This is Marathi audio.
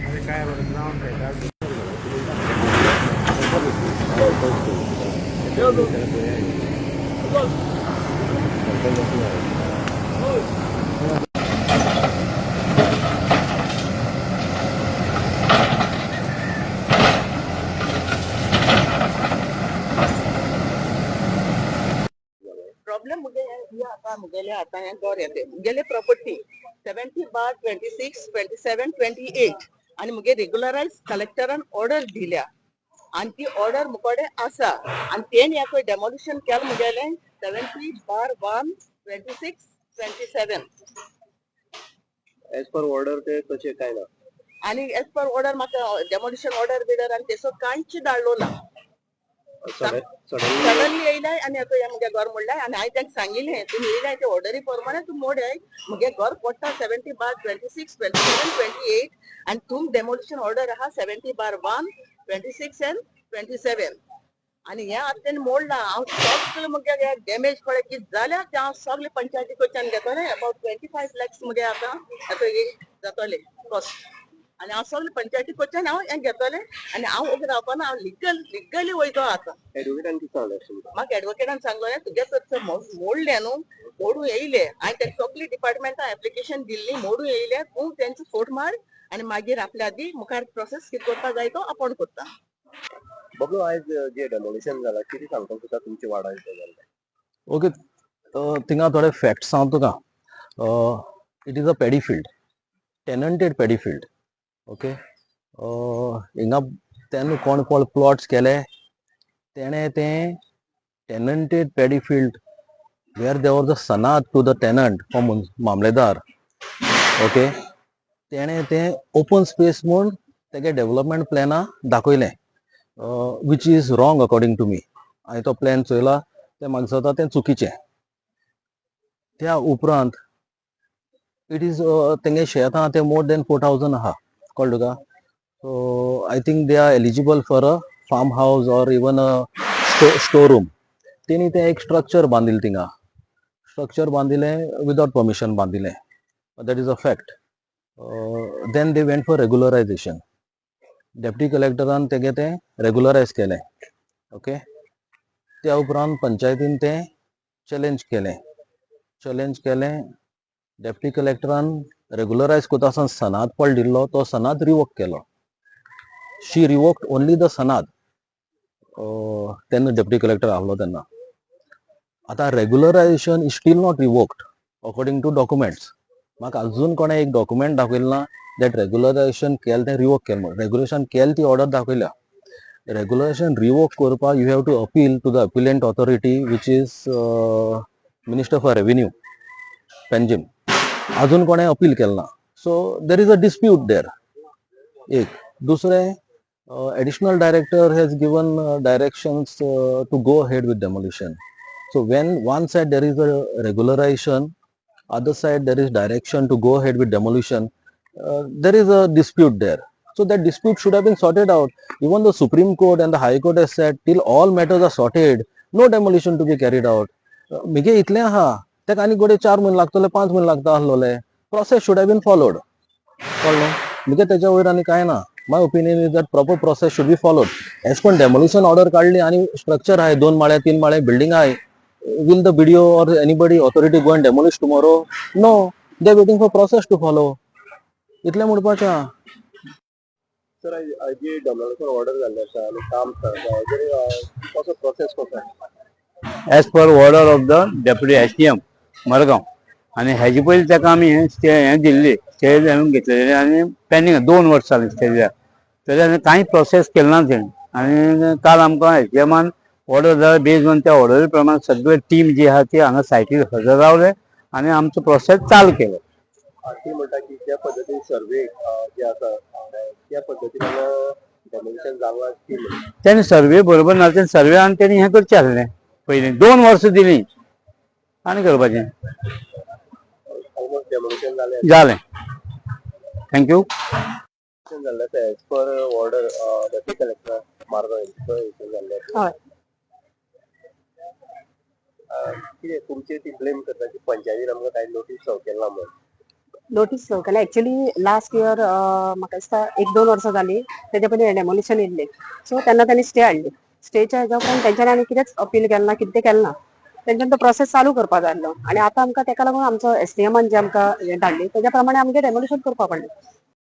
अरे काय बरं जाऊन काय काय प्रॉब्लेम मुगे ये आता मुगेले आता हे घर येते. मुगेले property seventy bar twenty six twenty seven twenty eight आणि मुगे रेग्युलरायज कलेक्टरान ऑर्डर दिल्या. आणि ती ऑर्डर मुकोडे आसा. आणि तेन याको डेमोलिशन केलं मुगेले सेव्हन्टी बार one twenty six twenty seven as per order ते तसे काय ना आणि एज पर ऑर्डर म्हाका डेमोलिशन ऑर्डर बिडर आणि तेसो कांयच धाडलो ना. सडनली येयलाय आणि आता या मुगे घर मोडलाय. आणि हांवें तांकां सांगिल्लें तुमी येयलाय ते ऑर्डरी प्रमाणे तुमी मोडाय मुगे घर पडटा seventy bar twenty six twenty seven twenty eight आणि तुम डेमोलिशन ऑर्डर आहा seventy bar one twenty six and twenty seven आणि हे आता तेणी मोडला. हांव सगळे मुगे डॅमेज पळय कितें जाल्यार ते हांव सगळे पंचायती कडच्यान घेतले अबाउट ट्वेंटी फायव लॅक्स मुगे आतां आतां हे जातले कॉस्ट आणि हांव सगळे पंचायती कडच्यान हांव हें घेतले आणि हांव उबें रावपाना हांव लिगल लिगली वयतो आतां एडवोकेटान किती सांगले म्हाका एडवोकेटान सांगलो तुगे तर मोडले न्हू मोडू येयले हांवें ते सगळी डिपार्टमेंटा एप्लिकेशन दिल्ली मोडू येयले तूं तेंचो फोट मार. आणि मागीर आपल्या आदी मुखार प्रोसेस कितें करता जाय तो अपॉन करता. बबलू आयज जे डेमोलिशन जाला कितें सांगता तुका तुमची वाडा ओके. थिंगा थोडे फॅक्ट्स सांग तुका it is a paddy field tenanted paddy field okay हिंगा तेन्ना कोण कोण प्लॉट्स केले तेणे ते tenanted paddy field where they were the sanad to the tenant हो मामलेदार ओके तेणे ते ओपन स्पेस म्हूण तेगे डेव्हलपमेंट प्लॅना दाखयलें which is wrong according to me हांवें तो प्लॅन चोयला तें म्हाका जाता तें चुकीचें त्या उपरांत इट इज तेंगे शेत आहा तें मोर देन फोर थावजंड आहा कळ्ळें तुका so I think they are eligible for a farm house or even a store room तेणी ते एक स्ट्रक्चर बांदिल्लें थिंगा स्ट्रक्चर बांदिल्लें विदाउट परमिशन बांदिल्लें that is a fact then they went for regularisation deputy कलेक्टरान तेगे तें रेगुलरायज केलें ओके त्या उपरांत पंचायतीन तें चॅलेंज केलें चॅलेंज केलें डेप्टी कलेक्टरान रेग्युलरायज करता आसतना सनाद पळ दिल्लो तो सनाद रिवोक केलो she revoked only the sanad तेन्ना डेप्टी कलेक्टर आहलो तेन्ना आतां regularisation is still not revoked according to documents म्हाका अजून कोणें एक डॉक्युमेंट दाखयलें ना दॅट रेग्युलरायझेशन केलें तें रिवोक केलें म्हणून रेग्युलेशन केलें ती ऑर्डर दाखयल्या रेग्युलेशन रिवोक करपाक you have to appeal to the appellate authority which is minister for revenue Panjim अजून कोणें अपील केलें ना so there is a dispute there एक दुसरें additional director has given directions to go head with demolition so when one side there is a regularisation other side there is direction to go ahead with demolition uh, there is a dispute there so that dispute should have been sorted out even the supreme court and the high court has said till all matters are sorted no demolition to be carried out Uh, मिगे इतलें आहा तेका आनी गोडे चार म्हयने लागतले पांच म्हयने लागता आसलोले process should have been followed. कळ्ळें मुगे तेच्या वयर आनी कांय ना? My opinion is that proper process should be followed as पण डेमोलिशन ऑर्डर काढली आणि स्ट्रक्चर आहे दोन माळे तीन माळे बिल्डिंग आहे. The BDO or anybody authority go and demolish tomorrow? No, they're waiting for process to follow. इतलें म्हणपाचें आहा सर जी डेमोलिशन ऑर्डर जाल्लें आसा आनी काम कसो प्रोसेस कसो as per order of the deputy S T M Madgaon. आणि हेजे पयलीं ताका आमी स्टे हें दिल्ली स्टे हांवें घेतलेलें आनी पेंडींग दोन वर्सां जालीं स्टे दिल्या तरी आनी कांय प्रोसेस केले ना तेणें आनी काल आमकां एस डी एमान ऑर्डर जाल्यार बेज ऑन त्या ऑर्डरी प्रमाण सगळे टीम जी आहा ती हांगा सायटीर हजर रावले आनी आमचो प्रोसेस चालू केलो. ती म्हणटा की ज्या पद्दतीन सर्वे जे आसा त्या पद्दतीन डेमोलिशन जावं. तेणी सर्वे बरोबर ना तेणी सर्वे आनी तेणी हें करचें आसलें पयलीं दोन वर्सां दिलीं. आनी करपाचें जालें जालें थँक्यू जाल्लें as per order deputy collector Margao जाल्लें. हय. कितें तुमचे ती ब्लेम करता की पंचायतीन आमकां कांय नोटीस केला म्हणून नोटीस केला. एक्चुअली लास्ट इयर म्हाका दिसता एक दोन वर्सां जाली तेज्या पयलीं डेमोलिशन येयल्लें सो तेन्ना तांणी स्टे हाडली स्टेच्या हेज्या उपरांत तेंच्यांनी आनी कितेंच अपील केलें ना कितें तें केलें ना तेंच्यान तो प्रोसेस चालू करपा जाय आसलो आनी आतां आमकां तेका लागून आमचो एस जे आमकां हें धाडली तेज्या प्रमाणे आमगे डेमोलिशन करपा पडलें.